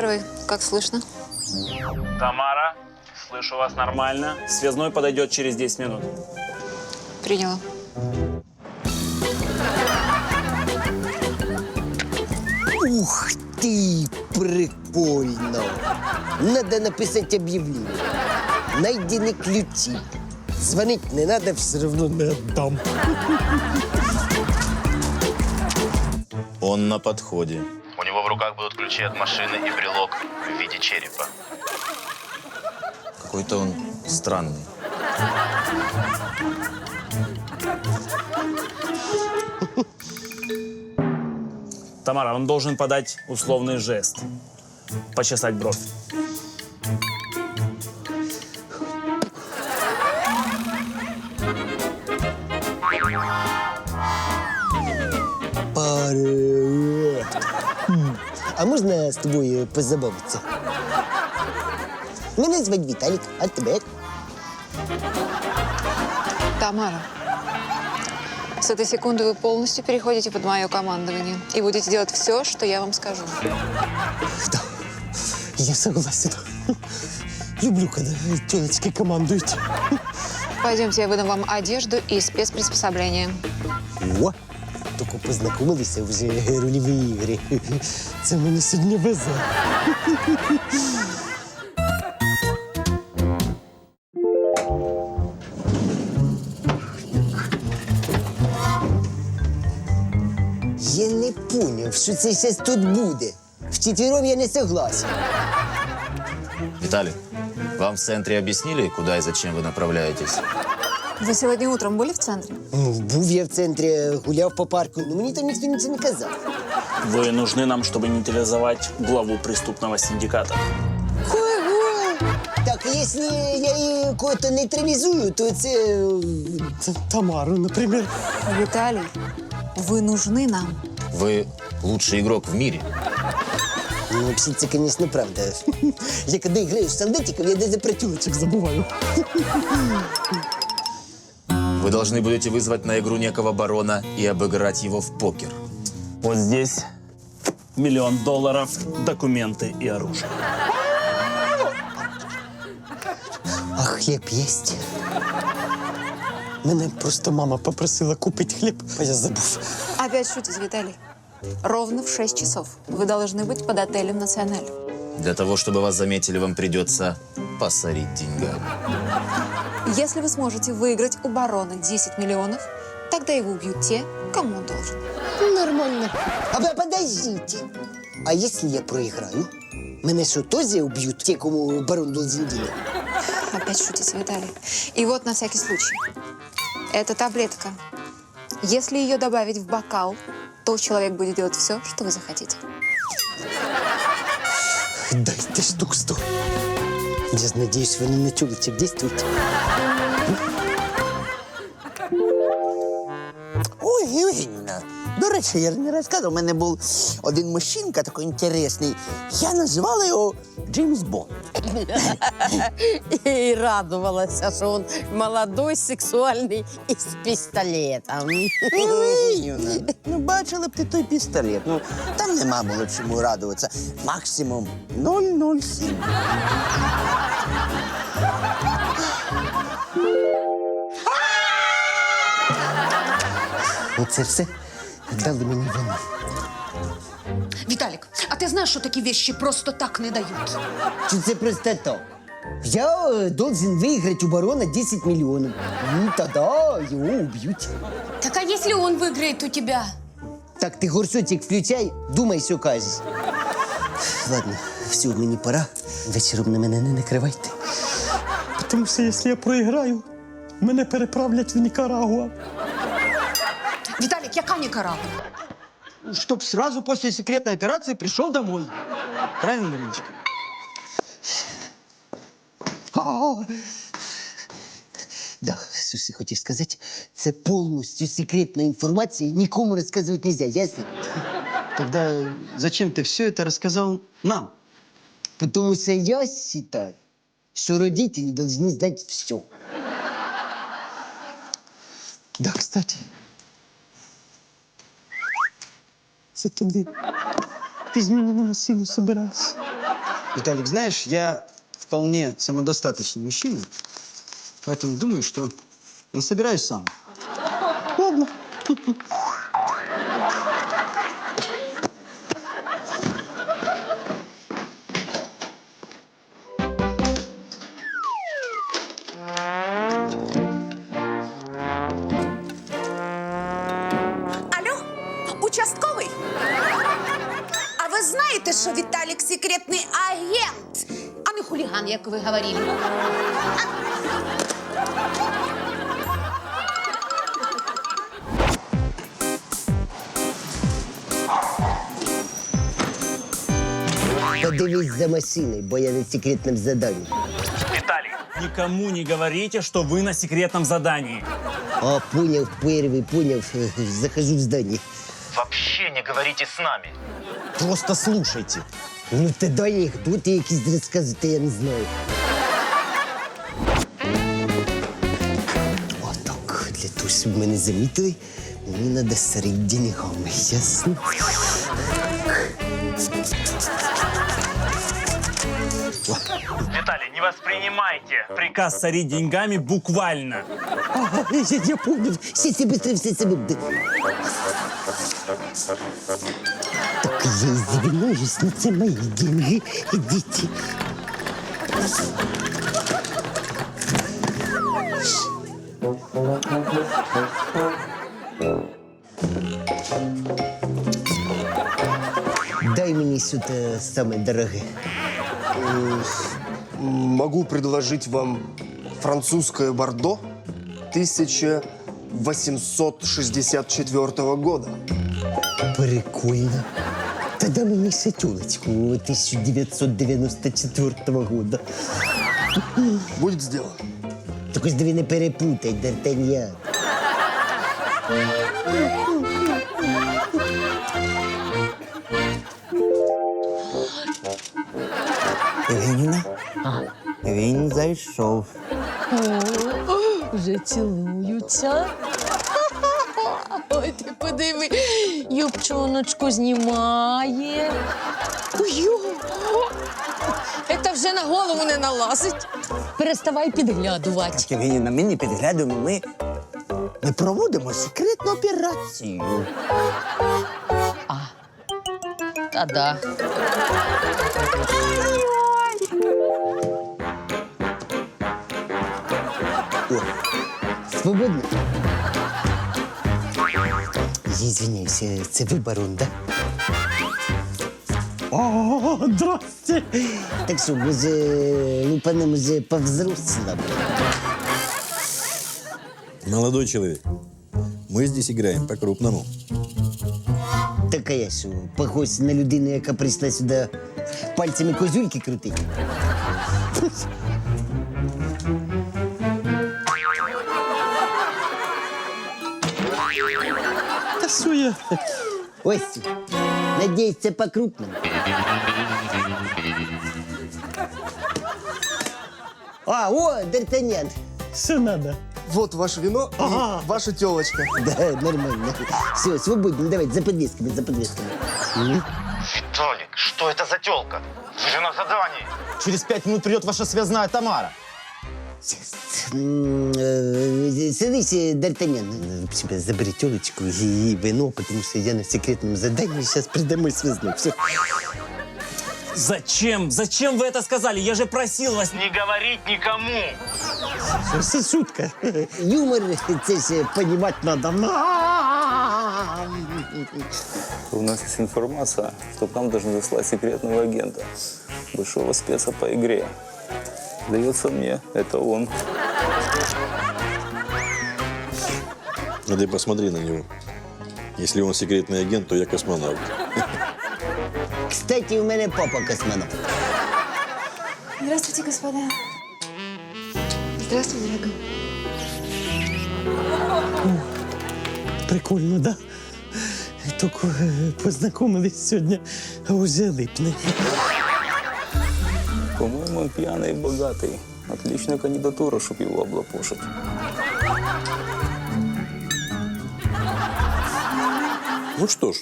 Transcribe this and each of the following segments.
101, как слышно? Тамара, слышу вас нормально. Связной подойдет через 10 минут. Приняла. Ух ты, прикольно. Надо написать объявление. Найдены ключи. Звонить не надо, все равно не отдам. Он на подходе. У него в руках будут ключи от машины и брелок в виде черепа. Какой-то он странный. Тамара, он должен подать условный жест. Почесать бровь. Можна з тобою позабавитися? Мене звать Віталік, а тебе? як? Тамара, с этой секунды вы полностью переходите под мое командование и будете делать все, что я вам скажу. Да, я согласен. Люблю, когда телочки командуют. Пойдемте, я выдам вам одежду и спецприспособления. О, тільки познайомилися вже рольові ігри. Це мені сьогодні везе. Я не поняв, що це зараз тут буде. Вчетвером я не согласен. Виталий, вам в центре объяснили, куда и зачем вы направляетесь? Вы сегодня утром были в центре? Ну, був я в центрі, гуляв по парку, але мені там ніхто нічого не казав. Вы нужны нам, чтобы нейтрализовать главу преступного синдиката. Кого? Так, якщо я її кого-то нейтралізую, то це е, Тамару, наприклад. Виталий, вы нужны нам. Вы лучший игрок в мире. Ну, вообще, це, конечно, правда. Я коли граю в солдатиків, я даже про тілочок забуваю. Вы должны будете вызвать на игру некого барона и обыграть его в покер. Вот здесь миллион долларов, документы и оружие. А хліб єсть? Мене просто мама попросила купити хліб, а я забув. Опять шутите, Виталий. Ровно в 6 часов вы должны быть под отелем «Националь». Для того, чтобы вас заметили, вам придется посорить деньгами. Если вы сможете выиграть у барона 10 миллионов, тогда его убьют те, кому он должен. Нормально. А ви подождите. А якщо я проіграю? Мене що, теж уб'ють ті, кому барон должен денег? Опять шутите, Виталий. И вот на всякий случай. Это таблетка. Если ее добавить в бокал, то человек будет делать все, что вы захотите. Дайте штук сто. Я надіюсь, вони на чоловічок дійствують. Ой, Євгенівна, до речі, я ж не розказував, у мене був один мужчинка такий інтересний. Я називала його Джеймс Бонд. И радовалась, что он молодой, сексуальный и с пистолетом. Євгенівна, ну бачили б ти той пістолет. Ну, там нема було чому радуватися. Максимум 007. Оце все дали мені вони. Виталик, а ты знаешь, что такие вещи просто так не дают? Чи це просто так? Я е, должен виграти у барона 10 мільйонів. Ну, тоді його уб'ють. Так а если он выиграет у тебя? Так, ти горсотик включай, думай, що кажеш. Ладно, все, мені пора. Вечором на мене не накривайте. Тому що якщо я проіграю, мене переправлять в Нікарагуа. Виталик, яка Никарагуа? Щоб сразу после секретной операции пришел домой. Правильно, Мариночка? А, Да, що ж я хотів сказати, це повністю секретна інформація, нікому розказувати нельзя, ясно? Тогда зачем ты все это рассказал нам? Потому что я считаю, что родители должны знать все. Да, кстати. Це туди. Ти ж мене на силу собираєш. Виталик, знаешь, я вполне самодостаточный мужчина, поэтому думаю, что не собираюсь сам. Ладно. Хуліган, як ви говорили? Подивись за машиною, бо я на секретному заданні. Виталий, никому не говорите, что вы на секретном задании. А, понял, первый, понял. Захожу в здание. Вообще не говорите с нами. Просто слушайте. Ну, ти до їх, тут якісь розказувати, я не знаю. Отак, для того, щоб мене замітили, мені треба старити деньгами, ясно? Виталий, не воспринимайте приказ сорить деньгами буквально. Ага, я, все быстро, все, все будет. Так я извиняюсь, но это мои деньги. Идите. Дай мне что-то самое дорогое. Могу предложить вам французское бордо 1864 года. Прикольно. Тогда мне сотелочку 1994 года. Будет сделано. Только ж не перепутай, Д'Артаньян. Євгеніна, він зайшов. Вже цілуються. Ой, ти подиви, юбчоночку знімає. Ой, Це вже на голову не налазить. Переставай підглядувати. Євгеніна, ми не підглядуємо, ми, ми проводимо секретну операцію. Та да. Свободно? Я извиняюсь, це ви барон, да? О, здрасте! Так що, може, лупане, може, по-взрослому? Молодой человек, мы здесь играем по-крупному. Так а я що, похож на людину, яка прийшла сюди пальцями козюльки крутити? Я? Ось, надіюсь, це по-крупному. А, о, Д'Артаньян. Що надо? Вот ваше вино и ваша телочка. Да, нормально. Все, свободно, давай, за подвесками, за подвесками. Виталик, что это за телка? Вы же на задании. Через пять минут придет ваша связная Тамара. Садись, Д'Артаньян, себе забери телочку и вино, потому что я на секретном задании сейчас придомой связной. Все. Зачем? Зачем вы это сказали? Я же просил вас Не говорить никому. Все шутка. Юмор, це ж понимать надо. У нас есть информация, что к нам должны заслать секретного агента, большого спеца по игре. Дается мне, это он. Ну ты посмотри на него. Если он секретный агент, то я космонавт. Кстати, у мене папа космонавт. Здравствуйте, господа. Здравствуй, дорогой. Прикольно, да? Только э, познакомились сьогодні, а уже липне. По-моему, он пьяный и богатый. Отличная кандидатура, чтобы его облапошить. Ну что ж,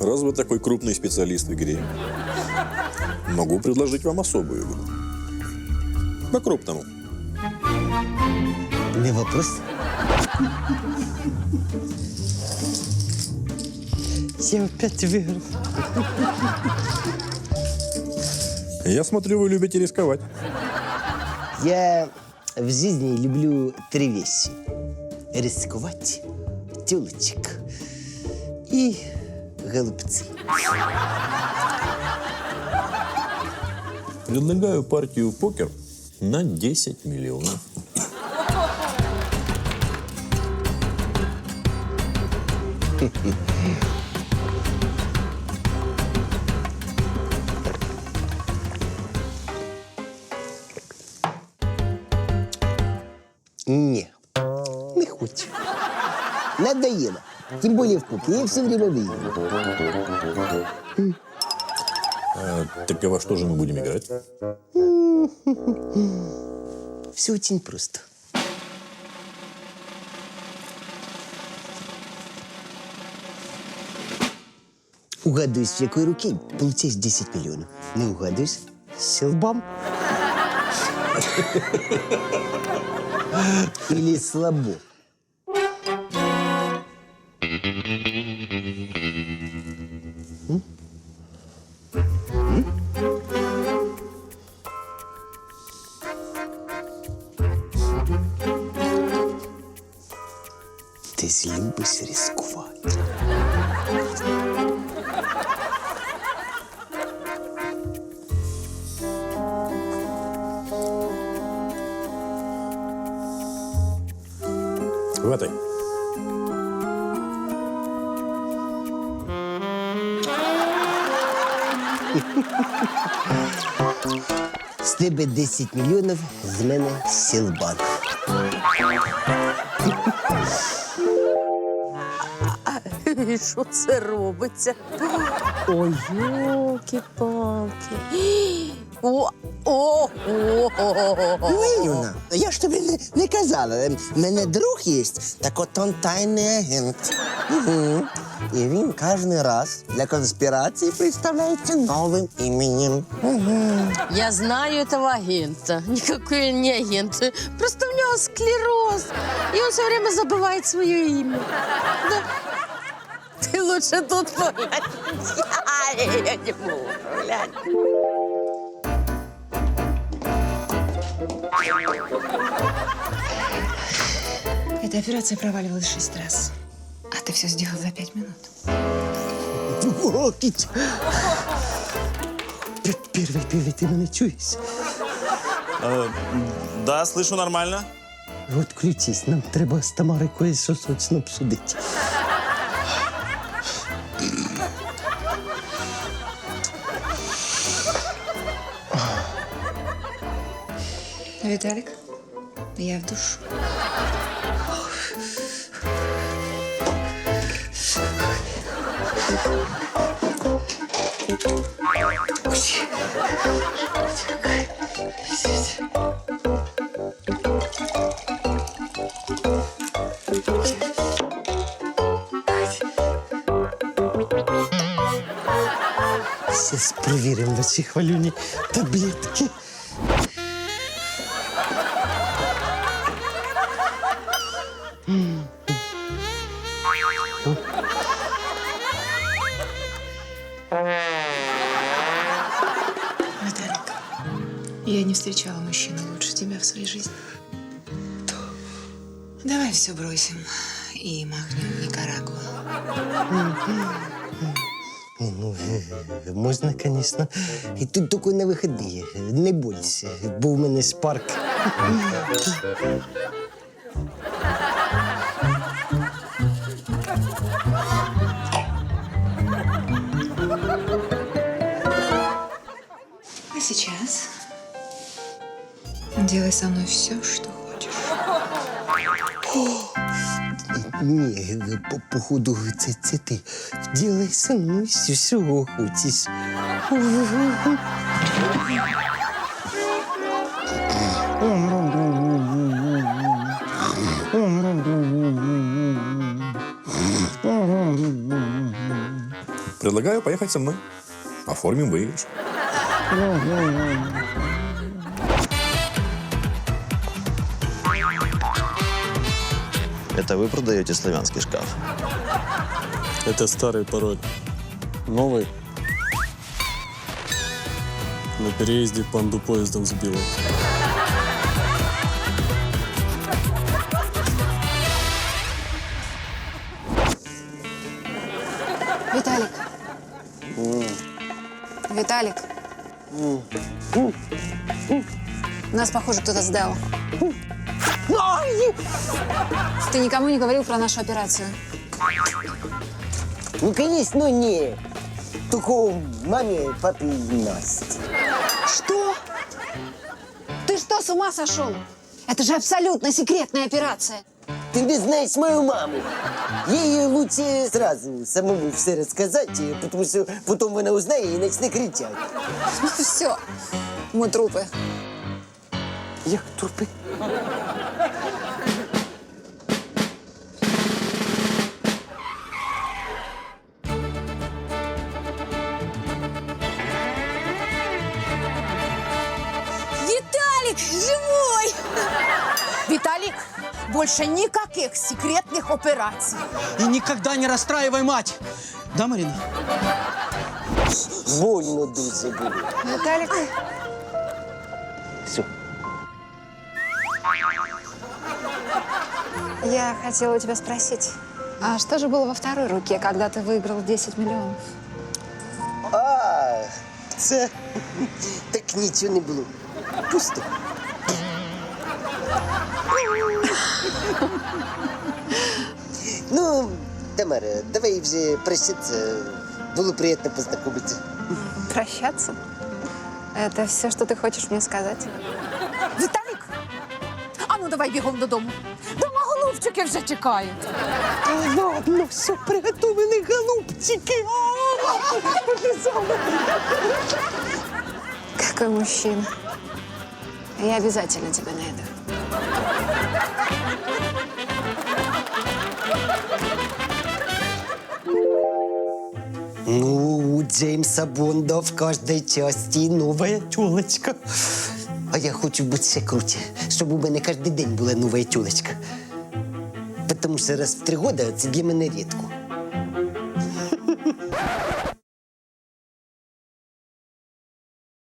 Раз вы такой крупный специалист в игре, могу предложить вам особую игру. По-крупному. Не вопрос. Я опять выиграл. Я смотрю, вы любите рисковать. Я в жизни люблю три вещи. Рисковать, тёлочек и голубцы. Предлагаю партию покер на 10 миллионов. Не, Надоело. Тем более в покер. Я все время выигрываю. А, так а во что же мы будем играть? Все очень просто. Угадываешь, в какой руке, получаешь 10 миллионов. Не угадываешь, щелбам. Или слабо. М? М? Ти любиш ризикувати. Хватай. Тебе 10 мільйонів, з мене сілбанк. Що це робиться? Ой, йолки-палки. О, о, о, о. Ленюна, я ж тобі не, не казала. Ем, В мене друг є, так от он тайний агент. Угу. І він кожен раз для конспірації представляється новим іменем. Угу. Я знаю этого агента. Никакой он не агент. Просто у него склероз. И он все время забывает свое имя. Да. Ты лучше тут поглянь. Я не могу. Глянь. Эта операция проваливалась шесть раз. А ты все сделал за пять минут. Окіч. Первый, первый, ти мене чуєш? Э, да, слышу нормально. От ключись, нам треба з Тамарою кое-що срочно обсудити. Виталик, я в душу. Зараз перевіримо ваші хвалюні таблетки. Виталик, я не встречала мужчину лучше тебя в своей жизни. Давай все бросим и махнем в Никарагуа. Не, Ну, е, можна, звісно. І тут тільки на виходи, не бойся, бо в мене спарк. Делай со мной все, что хочешь. Ні, по, походу, це, це ти. Ділай со мною все, що хочеш. Предлагаю поехать со мной. Оформим выигрыш. Это вы продаете славянский шкаф? Это старый пароль. Новый. На переезде панду поездом сбила. Виталик. Виталик. Нас, похоже, кто-то сдал. Ты никому не говорил про нашу операцию? Ну, конечно, не. Только маме, папе и Насте. Что? Ты что, с ума сошел? Это же абсолютно секретная операция. Ты не знаешь мою маму. Ей лучше сразу самому все рассказать, потому что потом она узнает и начнет кричать. Все, мы трупы. Як трупи? Виталик живой! Виталик, больше никаких секретных операций. И никогда не расстраивай мать. Да, Марина? Больно дуже було. Виталик, я хотела у тебя спросить, а что же было во второй руке, когда ты выиграл 10 миллионов? А, це так нічого не було. Пусто. Ну, Тамара, давай вже прощаться. Було приємно познайомитися. Прощаться? Это все, что ты хочешь мне сказать? Віталік, а ну давай бігом додому. Голубчики вже чекають. Ладно, все, приготовили голубчики. Какой мужчина. Я обязательно тебя найду. Ну, у Джеймса Бонда в каждой части новая тёлочка. А я хочу бути ще круче, щоб у мене кожен день була нова тёлочка. Потому що раз в три года це для мене рідко.